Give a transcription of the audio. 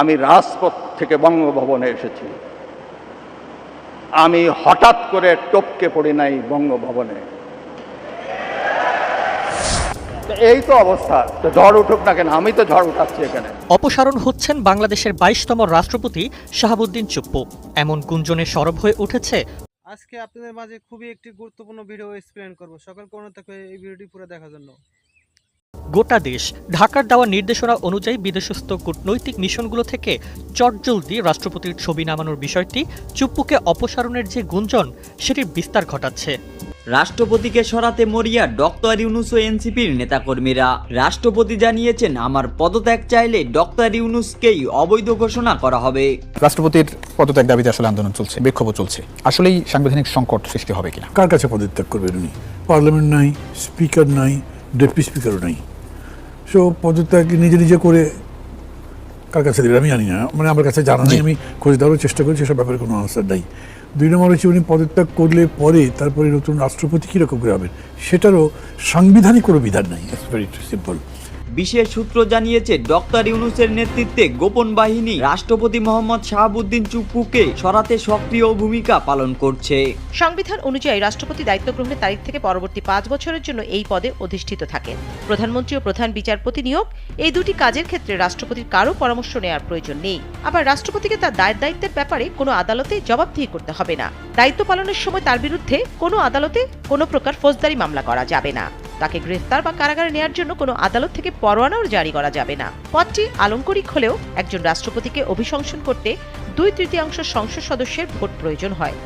আমি রাজপথ থেকে বঙ্গভবনে এসেছি। আমি হঠাৎ করে টপকে পড়ি নাই বঙ্গভবনে। তো এই তো অবস্থা তো ঝড় উঠুক না কেন আমি তো ঝড় উঠাচ্ছি এখানে। অপসারণ হচ্ছেন বাংলাদেশের বাইশতম রাষ্ট্রপতি শাহাবুদ্দিন চুপ্পু। এমন গুঞ্জনে সরব হয়ে উঠেছে আজকে আপনাদের মাঝে খুবই একটি গুরুত্বপূর্ণ ভিডিও এক্সপ্লেন করব। সকল কোনো থাকবে এই ভিডিওটি পুরো দেখার জন্য। গোটা দেশ। ঢাকার দেওয়া নির্দেশনা অনুযায়ী বিদেশস্থ কূটনৈতিক মিশনগুলো থেকে চটজলদি রাষ্ট্রপতির ছবি নামানোর বিষয়টি চুপ্পুকে অপসারণের যে গুঞ্জন সেটির বিস্তার ঘটাচ্ছে। রাষ্ট্রপতিকে সরাতে মরিয়া ডক্টর ইউনুস ও এনসিপির নেতাকর্মীরা। রাষ্ট্রপতি জানিয়েছেন আমার পদত্যাগ চাইলে ডক্টর ইউনুসকেই অবৈধ ঘোষণা করা হবে। রাষ্ট্রপতির পদত্যাগ দাবিতে আসলে আন্দোলন চলছে বিক্ষোভও চলছে। আসলেই সাংবিধানিক সংকট সৃষ্টি হবে কিনা? কার কাছে পদত্যাগ করবেন উনি? পার্লামেন্ট নাই স্পিকার নাই ডেপুটি স্পিকারও নাই। সো পদত্যাগ নিজে নিজে করে কার কাছে দেবেন আমি জানি না। মানে আমার কাছে জানা নেই আমি খোঁজ দেওয়ার চেষ্টা করি সেসব ব্যাপারে কোনো আনসার নাই। দুই নম্বর হচ্ছে উনি পদত্যাগ করলে পরে তারপরে নতুন রাষ্ট্রপতি কীরকম করে হবেন সেটারও সাংবিধানিক কোনো বিধান নাই। ইটস ভেরি সিম্পল বিশেষ সূত্র জানিয়েছে, ডক্টর ইউনুসের নেতৃত্বে গোপন বাহিনী রাষ্ট্রপতি মোহাম্মদ শাহাবুদ্দিন চুপ্পুকে সরাতে সক্রিয় ভূমিকা পালন করছে। সংবিধান অনুযায়ী রাষ্ট্রপতি দায়িত্ব গ্রহণের তারিখ থেকে পরবর্তী পাঁচ বছরের জন্য এই পদে অধিষ্ঠিত থাকেন প্রধানমন্ত্রী ও প্রধান বিচারপতি নিয়োগ, এই দুটি কাজের ক্ষেত্রে রাষ্ট্রপতির কারও পরামর্শ নেওয়ার প্রয়োজন নেই। আবার রাষ্ট্রপতিকে তার দায়ের দায়িত্বের ব্যাপারে কোনো আদালতে জবাবদিহি করতে হবে না। দায়িত্ব পালনের সময় তার বিরুদ্ধে কোনো আদালতে কোনো প্রকার ফৌজদারি মামলা করা যাবে না। তাকে গ্রেফতার বা কারাগারে নেয়ার জন্য কোনো আদালত থেকে পরোয়ানাও জারি করা যাবে না। পদটি আলঙ্করিক হলেও একজন রাষ্ট্রপতিকে অভিশংসন করতে দুই তৃতীয়াংশ সংসদ সদস্যের ভোট প্রয়োজন হয়।